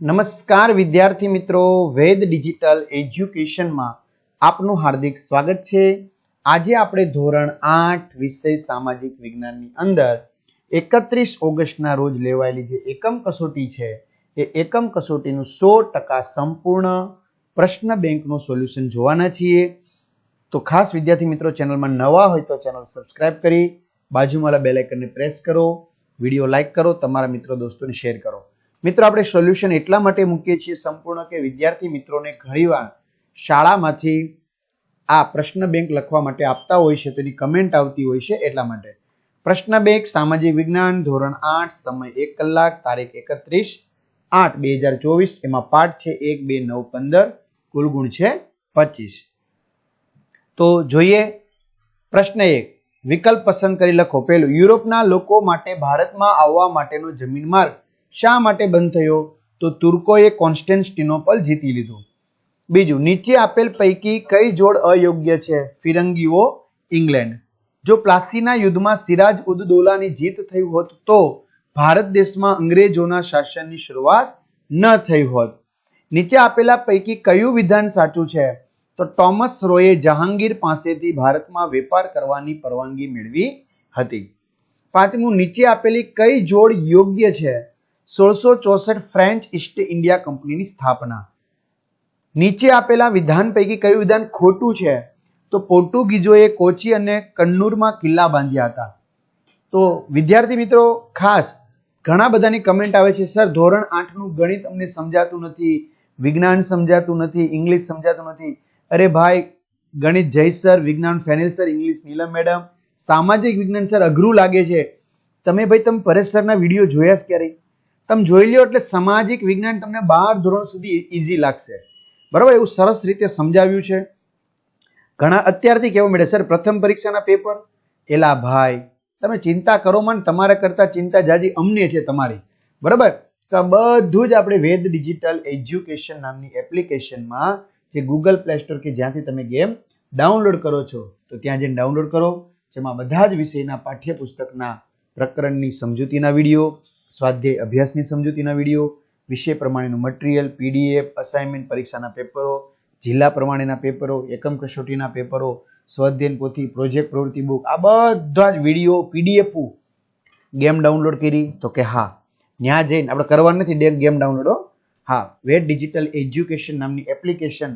નમસ્કાર વિદ્યાર્થી મિત્રો, વેદ ડિજિટલ એજ્યુકેશનમાં આપનું હાર્દિક સ્વાગત છે. આજે આપણે ધોરણ આઠ વિષય સામાજિક વિજ્ઞાનની અંદર એકત્રીસ ઓગસ્ટના રોજ લેવાયેલી જે એકમ કસોટી છે, એ એકમ કસોટીનું સો ટકા સંપૂર્ણ પ્રશ્ન બેંકનું સોલ્યુશન જોવાના છીએ. તો ખાસ વિદ્યાર્થી મિત્રો, ચેનલમાં નવા હોય તો ચેનલ સબસ્ક્રાઇબ કરી, બાજુમાં બેલ આઇકનને પ્રેસ કરો, વીડિયો લાઈક કરો, તમારા મિત્રો દોસ્તોને શેર કરો. મિત્રો, આપણે સોલ્યુશન એટલા માટે મૂકીએ છીએ સંપૂર્ણ કે વિદ્યાર્થી મિત્રોને ઘણીવાર શાળામાંથી આ પ્રશ્ન બેંક લખવા માટે આપતા હોય છે, તેની કમેન્ટ આવતી હોય છે એટલા માટે. પ્રશ્ન બેંક સામાજિક વિજ્ઞાન, ધોરણ આઠ, સમય એક કલાક, તારીખ એકત્રીસ, આઠ, બે હજાર ચોવીસ, એમાં પાઠ છે એક, બે, નવ, પંદર, કુલ ગુણ છે પચીસ. તો જોઈએ પ્રશ્ન એક, વિકલ્પ પસંદ કરી લખો. પહેલું, યુરોપના લોકો માટે ભારતમાં આવવા માટેનો જમીન માર્ગ. શા માટે બંધ થયો? તો તુર્કોએ કોન્સ્ટેન્ટિનોપલ જીતી લીધું. બીજું, નીચે આપેલ પૈકી કઈ જોડ અયોગ્ય છે? ફિરંગીઓ, ઇંગ્લેન્ડ. જો પ્લાસીના યુદ્ધમાં સિરાજ ઉદ દૌલાની જીત થઈ હોત તો ભારત દેશમાં અંગ્રેજોના શાસનની શરૂઆત ન થઈ હોત. નીચે આપેલા પૈકી કયું વિધાન સાચું છે? તો ટોમસ રોયે જહાંગીર પાસેથી ભારતમાં વેપાર કરવાની પરવાનગી મેળવી હતી. પાંચમું, નીચે આપેલી કઈ જોડ યોગ્ય છે? સોળસો ચોસઠ ફ્રેન્ચ ઈસ્ટ ઇન્ડિયા કંપનીની સ્થાપના. નીચે આપેલા વિધાન પૈકી કયું વિધાન ખોટું છે? તો પોર્ટુગીઝોએ કોચી અને કન્નૂરમાં કિલ્લા બાંધ્યા હતા. તો વિદ્યાર્થી મિત્રો, ખાસ ઘણા બધાની કમેન્ટ આવે છે. સર, ધોરણ આઠનું ગણિત અમને સમજાતું નથી, વિજ્ઞાન સમજાતું નથી ઇંગ્લિશ સમજાતું નથી. અરે ભાઈ, ગણિત જય સર, વિજ્ઞાન Fenil sir English Neelam madam સામાજિક વિજ્ઞાન સર અઘરું લાગે છે. તમે ભાઈ, તમે પરેશ સરના વીડિયો જોયા જ ક્યારેય? તમે જોઈ લ્યો એટલે સામાજિક વિજ્ઞાન તમને બાર ધોરણ સુધી ઇઝી લાગશે. બરાબર? એવું સરસ રીતે સમજાવ્યું છે. ઘણા અત્યારથી કહેવા મળે સર, પ્રથમ પરીક્ષાના પેપર એલા, ભાઈ, તમે ચિંતા કરો મન, તમારા કરતા ચિંતા જાજી અમને છે તમારી. બરાબર? તો બધું જ આપણે વેદ ડિજિટલ એજ્યુકેશન નામની એપ્લિકેશનમાં જે ગૂગલ પ્લે સ્ટોર કે જ્યાંથી તમે ગેમ ડાઉનલોડ કરો છો, તો ત્યાં જઈને ડાઉનલોડ કરો, જેમાં બધા જ વિષયના પાઠ્યપુસ્તકના પ્રકરણની સમજૂતીના વીડિયો સ્વાધ્યાય અભ્યાસની સમજૂતીના વીડિયો, વિષય પ્રમાણેનું મટીરિયલ, પીડીએફ અસાઇનમેન્ટ પરીક્ષાના પેપરો, જિલ્લા પ્રમાણેના પેપરો, એકમ કસોટીના પેપરો સ્વાધ્યાયન પોથી પ્રોજેક્ટ પ્રવૃત્તિ બુક, આ બધા જ વીડિયો પીડીએફ. ગેમ ડાઉનલોડ કરી તો કે હા ત્યાં જઈને, આપણે કરવાનું નથી ગેમ ડાઉનલોડ, હા. વેટ ડિજિટલ એજ્યુકેશન નામની એપ્લિકેશન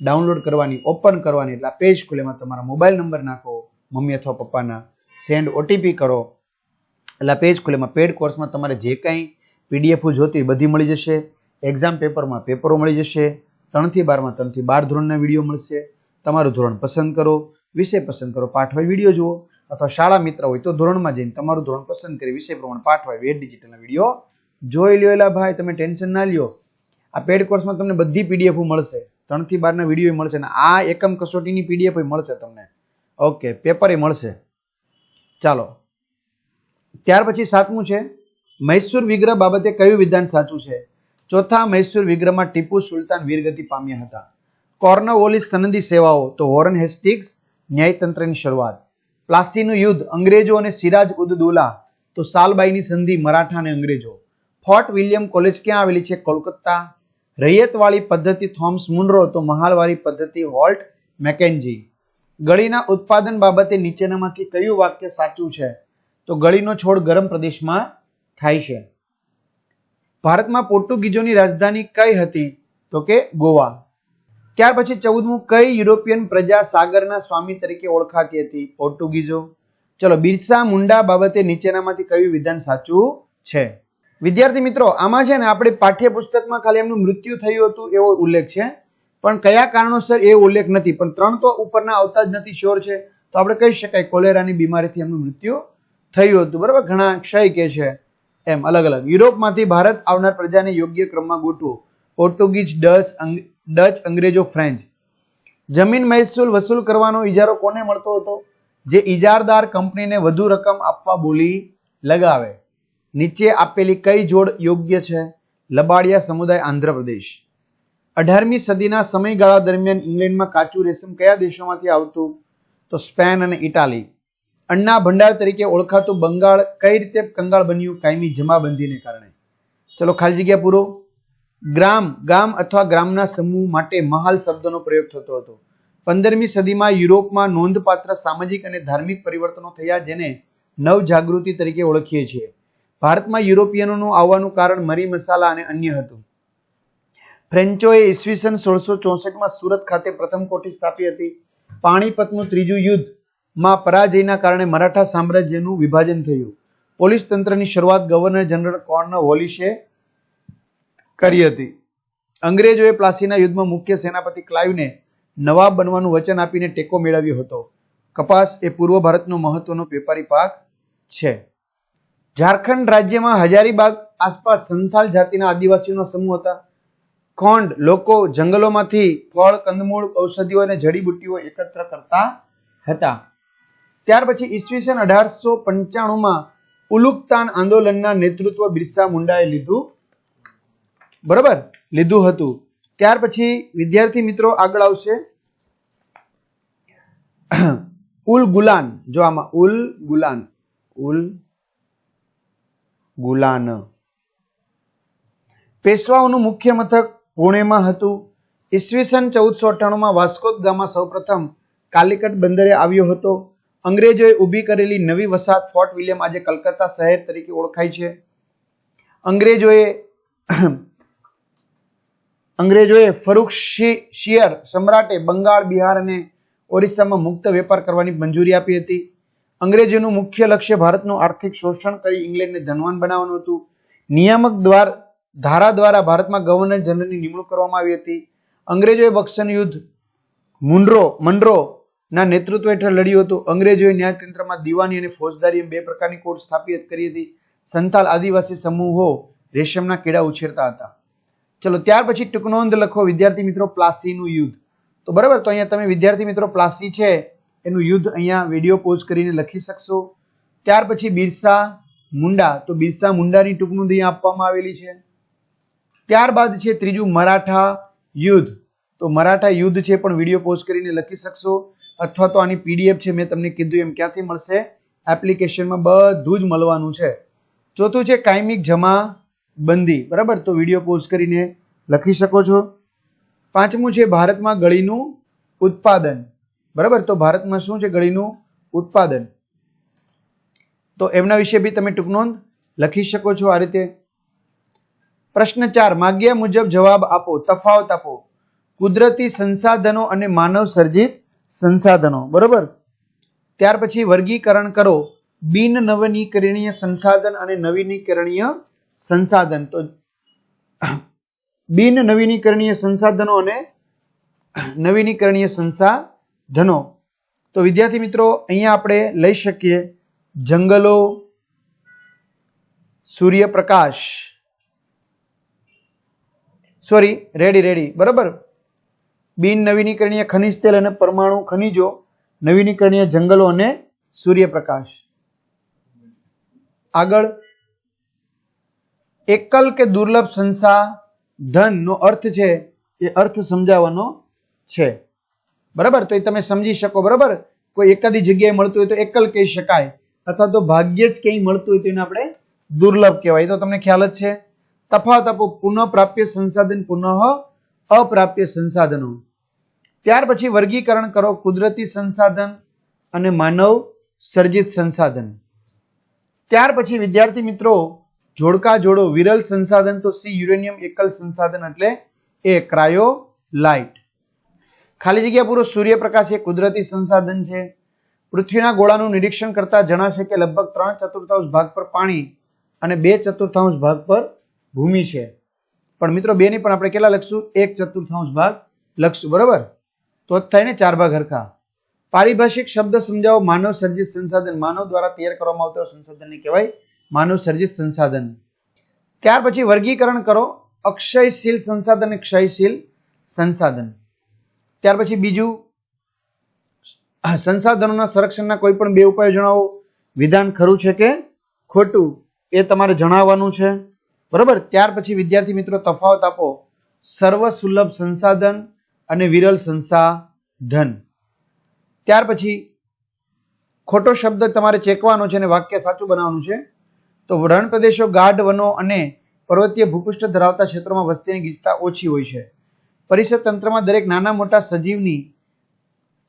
ડાઉનલોડ કરવાની, ઓપન કરવાની, એટલે આ પેજ ખુલેમાં તમારા મોબાઈલ નંબર નાખો, મમ્મી અથવા પપ્પાના, સેન્ડ ઓટીપી કરો એટલે પેજ ખુલે. એમાં પેડ કોર્સમાં તમારે જે કાંઈ પીડીએફ જોતી બધી મળી જશે. એક્ઝામ પેપરમાં પેપરો મળી જશે. ત્રણથી બારમાં ત્રણથી બાર ધોરણના વીડિયો મળશે. તમારું ધોરણ પસંદ કરો, વિષય પસંદ કરો, પાઠ હોય વીડિયો જુઓ. અથવા શાળા મિત્ર હોય તો ધોરણમાં જઈને તમારું ધોરણ પસંદ કરી વિષય પ્રમાણે પાઠ હોય વેટ ડિજિટલના વીડિયો જોઈ લ્યો. એલા ભાઈ, તમે ટેન્શન ના લ્યો. આ પેડ કોર્સમાં તમને બધી પીડીએફ મળશે. ત્રણથી બારના વીડિયો મળશે અને આ એકમ કસોટીની પીડીએફ મળશે તમને. ઓકે પેપરે મળશે. ચાલો. ત્યાર પછી સાતમું છે, મૈસૂર વિગ્રહ બાબતે કયું વિધાન સાચું છે? ચોથા, મૈસૂર વિગ્રહમાં ટીપુ સુલતાન વીરગતિ પામ્યા હતા. કોર્નવોલિસ સનદી સેવાઓ, તો વોરન હેસ્ટિક્સ, ન્યાયતંત્રની શરૂઆત. પ્લાસીનું યુદ્ધ, અંગ્રેજો અને સિરાજ ઉદ દૌલા, તો સાલબાઈની સંધિ, મરાઠા અને અંગ્રેજો. ફોર્ટ વિલિયમ કોલેજ ક્યાં આવેલી છે? કોલકાતા. રૈયતવાળી પદ્ધતિ, થોમ્સ મુનરો, તો મહાલવાળી પદ્ધતિ હોલ્ટ મેકેન્જી. ગળીના ઉત્પાદન બાબતે નીચેનામાંથી કયું વાક્ય સાચું છે? તો ગળીનો છોડ ગરમ પ્રદેશમાં થાય છે. ભારતમાં પોર્ટુગીઝોની રાજધાની કઈ હતી? તો કે ગોવા. ત્યાર પછી ચૌદમું, કઈ યુરોપિયન પ્રજા સાગરના સ્વામી તરીકે ઓળખાતી હતી? પોર્ટુગીઝો. ચલો, બિરસા મુંડા બાબતે નીચેનામાંથી કયું વિધાન સાચું છે? વિદ્યાર્થી મિત્રો, આમાં છે ને આપણે પાઠ્યપુસ્તકમાં ખાલી એમનું મૃત્યુ થયું હતું એવો ઉલ્લેખ છે. પણ કયા કારણોસર એ ઉલ્લેખ નથી? પણ ત્રણ તો ઉપરના આવતા જ નથી શ્યોર છે. તો આપણે કહી શકાય, કોલેરાની બીમારીથી એમનું મૃત્યુ થયું હતું. બરાબર? ઘણા ક્ષય કે છે એમ, અલગ અલગ. યુરોપમાંથી ભારત આવનાર પ્રજાને યોગ્ય ક્રમમાં ગોઠવો. પોર્ટુગીઝ, ડચ ડચ, અંગ્રેજો, ફ્રેન્ચ. જમીન મહેસૂલ વસૂલ કરવાનો ઇજારો કોને મળતો હતો? જે ઇજારદાર કંપનીને વધુ રકમ આપવા બોલી લગાવે. નીચે આપેલી કઈ જોડ યોગ્ય છે? લબાડિયા સમુદાય, આંધ્રપ્રદેશ. અઢારમી સદીના સમયગાળા દરમિયાન ઇંગ્લેન્ડમાં કાચું રેશમ કયા દેશોમાંથી આવતું? તો સ્પેન અને ઇટાલી. અન્ના ભંડાર તરીકે ઓળખાતું બંગાળ કઈ રીતે કંગાળ બન્યું, કાયમી જમાબંધીને કારણે? ચલો ખાલી જગ્યા પૂરો. ગ્રામ, ગામ અથવા ગ્રામના સમૂહ માટે મહાલ શબ્દનો પ્રયોગ થતો હતો. પંદરમી સદીમાં યુરોપમાં નોંધપાત્ર સામાજિક અને ધાર્મિક પરિવર્તનો થયા જેને નવ જાગૃતિ તરીકે ઓળખીએ છીએ. ભારતમાં યુરોપિયનોનું આવવાનું કારણ મરી મસાલા અને અન્ય હતું. ફ્રેન્ચોએ ઈસવીસન સોળસો ચોસઠમાં સુરત ખાતે પ્રથમ કોઠી સ્થાપી હતી. પાણીપતનું ત્રીજું યુદ્ધ માં પરાજયના કારણે મરાઠા સામ્રાજ્યનું વિભાજન થયું. પોલીસ તંત્રની શરૂઆત ગવર્નર જનરલ કોર્ન વોલિશે કરી હતી. અંગ્રેજોએ પ્લાસીના યુદ્ધમાં મુખ્ય સેનાપતિ ક્લાઇવને નવાબ બનવાનું વચન આપીને ટેકો મેળવ્યો હતો. કપાસ એ પૂર્વ ભારતનો મહત્વનો વેપારી પાક છે. ઝારખંડ રાજ્યમાં હજારીબાગ આસપાસ સંથાલ જાતિના આદિવાસીઓનો સમૂહ હતા. ખોંડ લોકો જંગલોમાંથી ફળ, કંદમૂળ, ઔષધિઓ અને જડીબુટ્ટીઓ એકત્ર કરતા હતા. ત્યાર પછી ઈસવીસન અઢારસો પંચાણુંમાં ઉલુકતાન આંદોલનના નેતૃત્વ બિરસા મુંડાએ લીધું. બરાબર? લીધું હતું. ત્યાર પછી વિદ્યાર્થી મિત્રો આગળ આવશે. ઉલ ગુલાન. જો આમાં ઉલ ગુલાન. ઉલ ગુલાન. પેશવાઓનું મુખ્ય મથક પુણેમાં હતું. ઈસવીસન ચૌદસો અઠ્ઠાણુંમાં વાસ્કો ગામમાં સૌપ્રથમ કાલિકટ બંદરે આવ્યો હતો. અંગ્રેજોએ ઊભી કરેલી નવી વસાહત ફોર્ટ વિલિયમ આજે કલકત્તા શહેર તરીકે ઓળખાય છે. અંગ્રેજોએ અંગ્રેજોએ ફરુખ શિયર સમ્રાટે બંગાળ, બિહાર અને ઓરિસ્સામાં મુક્ત વેપાર કરવાની મંજૂરી આપી હતી. અંગ્રેજોનું મુખ્ય લક્ષ્ય ભારતનું આર્થિક શોષણ કરી ઇંગ્લેન્ડને ધનવાન બનાવવાનું હતું. નિયામક દ્વાર, ધારા દ્વારા ભારતમાં ગવર્નર જનરલની નિમણૂક કરવામાં આવી હતી. અંગ્રેજોએ બક્સન યુદ્ધ મુન્ડ્રો મનરો ના નેતૃત્વ હેઠળ લડ્યું હતું. અંગ્રેજોએ ન્યાયતંત્રમાં દિવાની અને ફોજદારી એમ બે પ્રકારની કોર્ટ સ્થાપિત કરી હતી. સંતાલ આદિવાસી સમૂહો રેશમના કીડા ઉછેરતા હતા. ચલો, ત્યાર પછી ટૂંકનોંધ લખો. વિદ્યાર્થી મિત્રો, પ્લાસીનું યુદ્ધ. તો બરાબર, તો અહીંયા તમે વિદ્યાર્થી મિત્રો, પ્લાસી છે, એનું યુદ્ધ અહીંયા વીડિયો પોઝ કરીને લખી શકશો. ત્યાર પછી બિરસા મુંડા. તો બિરસા મુંડાની ટૂંકનોંધ અહીંયા આપવામાં આવેલી છે. ત્યારબાદ છે ત્રીજું મરાઠા યુદ્ધ. તો મરાઠા યુદ્ધ છે પણ વીડિયો પોઝ કરીને લખી શકશો. અથવા તો આની પીડીએફ છે, મેં તમને કીધું એમ ક્યાંથી મળશે? એપ્લિકેશનમાં બધું જ મળવાનું છે. ચોથું છે, કાયમિક જમા બંદી બરાબર? તો વીડિયો પોઝ કરીને લખી શકો છો. પાંચમું છે, ભારતમાં ગળીનું ઉત્પાદન. બરાબર? તો ભારતમાં શું છે, ગળીનું ઉત્પાદન? તો એમના વિશે બી તમે ટૂંકનોંધ લખી શકો છો આ રીતે. પ્રશ્ન ચાર, માગ્યા મુજબ જવાબ આપો, તફાવત આપો. કુદરતી સંસાધનો અને માનવ સર્જિત સંસાધનો, બરોબર? ત્યાર પછી વર્ગીકરણ કરો. બિન નવીનીકરણીય સંસાધન અને નવીનીકરણીય સંસાધન. તો બિન નવીનીકરણીય સંસાધનો અને નવીનીકરણીય સંસાધનો. તો વિદ્યાર્થી મિત્રો, અહીંયા આપણે લઈ શકીએ. જંગલો, સૂર્યપ્રકાશ. સોરી રેડી રેડી બરાબર? બિન નવીનીકરણીય ખનિજ તેલ અને પરમાણુ ખનિજો, નવીનીકરણીય જંગલો અને સૂર્યપ્રકાશ. આગળ, એકલ કે દુર્લભ સંસાધનનો અર્થ છે, એ અર્થ સમજાવવાનો છે. બરાબર? તો એ તમે સમજી શકો, બરાબર? કોઈ એકાદી જગ્યાએ મળતું હોય તો એકલ કહી શકાય, અથવા તો ભાગ્યે જ ક્યાંય મળતું હોય તો એને આપણે દુર્લભ કહેવાય. તો તમને ખ્યાલ જ છે. તફાવત આપો પુનઃ પ્રાપ્ય સંસાધન પુનઃ અપ્રાપ્ય સંસાધનો. ત્યાર પછી વર્ગીકરણ કરો કુદરતી સંસાધન અને માનવ સર્જિત સંસાધન. ત્યાર પછી વિદ્યાર્થી મિત્રો, જોડકા જોડો, વિરલ સંસાધન તો સી, યુરેનિયમ એકલ સંસાધન એટલે એ ક્રાયો લાઇટ. ખાલી જગ્યા પૂરો સૂર્યપ્રકાશ એ કુદરતી સંસાધન છે. પૃથ્વીના ગોળાનું નિરીક્ષણ કરતા જણાશે કે લગભગ ત્રણ ચતુર્થાંશ ભાગ પર પાણી અને બે ચતુર્થાંશ ભાગ પર ભૂમિ છે. પણ મિત્રો બે ની પણ આપણે કેટલા લખશું? એક ચતુર્થાંશ ભાગ લખશું, બરોબર? તો જ થાય ને ચાર ભાગ હરખા. પારિભાષિક શબ્દ સમજાવો, માનવ સર્જિત સંસાધન. માનવ દ્વારા તૈયાર કરવામાં આવતા સંસાધનને કહેવાય માનવ સર્જિત સંસાધન. ત્યાર પછી વર્ગીકરણ કરો, અક્ષયશીલ સંસાધન ક્ષયશીલ સંસાધન. ત્યાર પછી બીજું, સંસાધનોના સંરક્ષણના કોઈ પણ બે ઉપાયો જણાવો. વિધાન ખરું છે કે ખોટું? એ તમારે જણાવવાનું છે. બરોબર? ત્યાર પછી વિદ્યાર્થી મિત્રો તફાવત આપો. સર્વ સુલભ સંસાધન અને વિરલ સંસાધન ત્યાર પછી ખોટો શબ્દ તમારે ચેકવાનો છે અને વાક્ય સાચું બનાવવાનું છે. તો રણ પ્રદેશો ગાઢ વનો અને પર્વતીય ભૂપૃષ્ઠ ધરાવતા ક્ષેત્રોમાં વસ્તીની ગીચતા ઓછી હોય છે. પરિષદ તંત્રમાં દરેક નાના મોટા સજીવની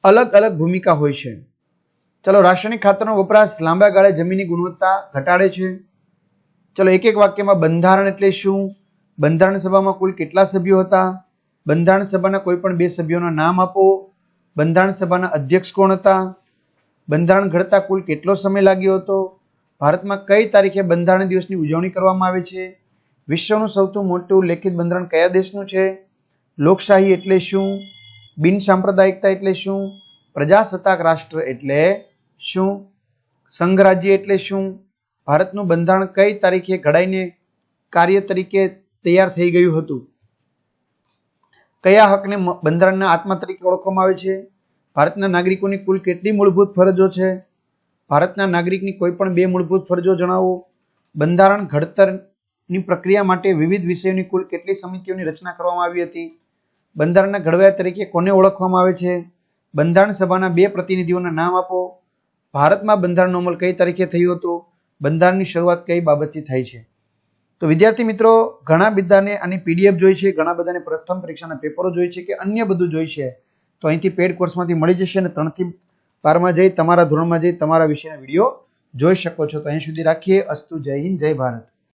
અલગ અલગ ભૂમિકા હોય છે. ચલો, રાસાયણિક ખાતરનો વપરાશ લાંબા ગાળે જમીનની ગુણવત્તા ઘટાડે છે. ચલો, એક એક વાક્યમાં બંધારણ એટલે શું? બંધારણ સભામાં કુલ કેટલા સભ્યો હતા? બંધારણ સભાના કોઈ પણ બે સભ્યોના નામ આપો. બંધારણ સભાના અધ્યક્ષ કોણ હતા? બંધારણ ઘડતા કુલ કેટલો સમય લાગ્યો હતો? ભારતમાં કઈ તારીખે બંધારણ દિવસની ઉજવણી કરવામાં આવે છે? વિશ્વનું સૌથી મોટું લેખિત બંધારણ કયા દેશનું છે? લોકશાહી એટલે શું? બિન સાંપ્રદાયિકતા એટલે શું? પ્રજાસત્તાક રાષ્ટ્ર એટલે શું? સંઘ રાજ્ય એટલે શું? ભારતનું બંધારણ કઈ તારીખે ઘડાઈને કાર્ય તરીકે તૈયાર થઈ ગયું હતું? કયા હકને બંધારણના આત્મા તરીકે ઓળખવામાં આવે છે? ભારતના નાગરિકોની કુલ કેટલી મૂળભૂત ફરજો છે? ભારતના નાગરિકની કોઈ પણ બે મૂળભૂત ફરજો જણાવો. બંધારણ ઘડતરની પ્રક્રિયા માટે વિવિધ વિષયોની કુલ કેટલી સમિતિઓની રચના કરવામાં આવી હતી? બંધારણના ઘડવૈયા તરીકે કોને ઓળખવામાં આવે છે? બંધારણ સભાના બે પ્રતિનિધિઓના નામ આપો. ભારતમાં બંધારણનો અમલ કઈ તારીખે થયો હતો? બંધારણની શરૂઆત કઈ બાબતથી થઈ છે? તો વિદ્યાર્થી મિત્રો, ઘણા બધાને આની પીડીએફ જોઈ છે, ઘણા બધાને પ્રથમ પરીક્ષાના પેપરો જોઈ છે કે અન્ય બધું જોઈ છે. તો અહીંથી પેડ કોર્સમાંથી મળી જશે અને ત્રણથી બારમાં જઈ, તમારા ધોરણમાં જઈ, તમારા વિષયના વીડિયો જોઈ શકો છો. તો અહીં સુધી રાખીએ. અસ્તુ, જય હિન્દ, જય ભારત.